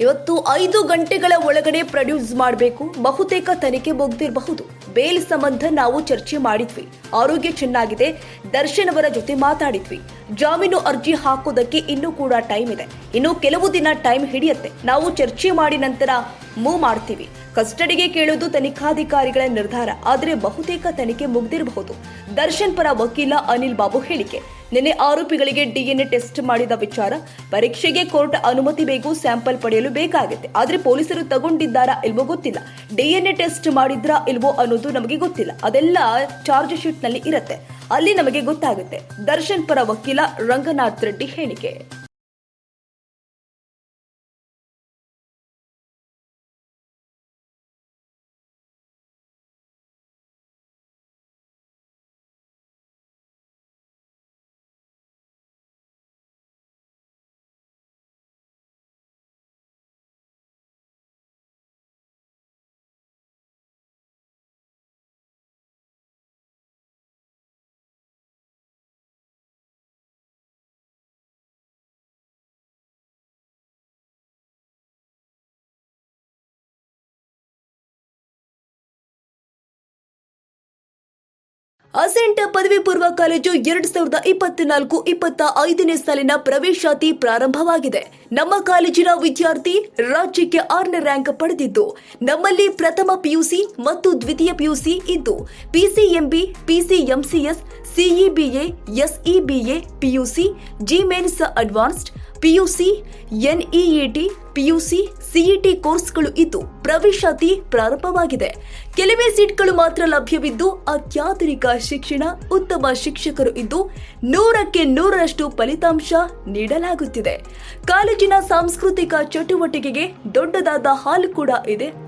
ಇವತ್ತು ಐದು ಗಂಟೆಗಳ ಒಳಗಡೆ ಪ್ರೊಡ್ಯೂಸ್ ಮಾಡಬೇಕು. ಬಹುತೇಕ ತನಿಖೆ ಮುಗ್ದಿರಬಹುದು. ಬೇಲ್ ಸಂಬಂಧ ನಾವು ಚರ್ಚೆ ಮಾಡಿದ್ವಿ. ಆರೋಗ್ಯ ಚೆನ್ನಾಗಿದೆ. ದರ್ಶನ್ ಅವರ ಜೊತೆ ಮಾತಾಡಿದ್ವಿ. ಜಾಮೀನು ಅರ್ಜಿ ಹಾಕೋದಕ್ಕೆ ಇನ್ನೂ ಕೂಡ ಟೈಮ್ ಇದೆ. ಇನ್ನು ಕೆಲವು ದಿನ ಟೈಮ್ ಹಿಡಿಯುತ್ತೆ. ನಾವು ಚರ್ಚೆ ಮಾಡಿ ನಂತರ ಮೂವ್ ಮಾಡ್ತೀವಿ. ಕಸ್ಟಡಿಗೆ ಕೇಳೋದು ತನಿಖಾಧಿಕಾರಿಗಳ ನಿರ್ಧಾರ. ಆದರೆ ಬಹುತೇಕ ತನಿಖೆ ಮುಗ್ದಿರಬಹುದು. ದರ್ಶನ್ ಪರ ವಕೀಲ ಅನಿಲ್ ಬಾಬು ಹೇಳಿಕೆ. ನಿನ್ನೆ ಆರೋಪಿಗಳಿಗೆ ಡಿಎನ್ಎ ಟೆಸ್ಟ್ ಮಾಡಿದ ವಿಚಾರ, ಪರೀಕ್ಷೆಗೆ ಕೋರ್ಟ್ ಅನುಮತಿ ಬೇಕು, ಸ್ಯಾಂಪಲ್ ಪಡೆಯಲು ಬೇಕಾಗುತ್ತೆ. ಆದರೆ ಪೊಲೀಸರು ತಗೊಂಡಿದ್ದಾರಾ ಇಲ್ವೋ ಗೊತ್ತಿಲ್ಲ. ಡಿಎನ್ಎ ಟೆಸ್ಟ್ ಮಾಡಿದ್ರಾ ಇಲ್ವೋ ಅನ್ನೋದು ನಮಗೆ ಗೊತ್ತಿಲ್ಲ. ಅದೆಲ್ಲ ಚಾರ್ಜ್ ಶೀಟ್ನಲ್ಲಿ ಇರುತ್ತೆ. ಅಲ್ಲಿ ನಮಗೆ ಗೊತ್ತಾಗುತ್ತೆ. ದರ್ಶನ್ ಪರ ವಕೀಲ ರಂಗನಾಥ್ ರೆಡ್ಡಿ ಹೇಳಿಕೆ. ಅಸೆಂಟ್ ಪದವಿ ಪೂರ್ವ ಕಾಲೇಜು ಎರಡ್ ಸಾವಿರದ ಇಪ್ಪತ್ನಾಲ್ಕು ಇಪ್ಪತ್ತ ಐದನೇ ಸಾಲಿನ ಪ್ರವೇಶಾತಿ ಪ್ರಾರಂಭವಾಗಿದೆ. ನಮ್ಮ ಕಾಲೇಜಿನ ವಿದ್ಯಾರ್ಥಿ ರಾಜ್ಯಕ್ಕೆ ಆರನೇ ರ್ಯಾಂಕ್ ಪಡೆದಿದ್ದು, ನಮ್ಮಲ್ಲಿ ಪ್ರಥಮ ಪಿಯುಸಿ ಮತ್ತು ದ್ವಿತೀಯ ಪಿಯುಸಿ ಇದ್ದು, PCMB, PCMCS CEBA SEBA PUC JEE Mains advanced PUC NEET PUC CET ಕೋರ್ಸ್ಗಳು ಇದ್ದು ಪ್ರವೇಶಾತಿ ಪ್ರಾರಂಭವಾಗಿದೆ. ಕೆಲವೇ ಸೀಟ್ಗಳು ಮಾತ್ರ ಲಭ್ಯವಿದ್ದು ಅತ್ಯಾಧುನಿಕ ಶಿಕ್ಷಣ, ಉತ್ತಮ ಶಿಕ್ಷಕರು ಇದ್ದು ನೂರಕ್ಕೆ ನೂರರಷ್ಟು ಫಲಿತಾಂಶ ನೀಡಲಾಗುತ್ತಿದೆ. ಕಾಲೇಜಿನ ಸಾಂಸ್ಕೃತಿಕ ಚಟುವಟಿಕೆಗೆ ದೊಡ್ಡದಾದ ಹಾಲು ಕೂಡ ಇದೆ.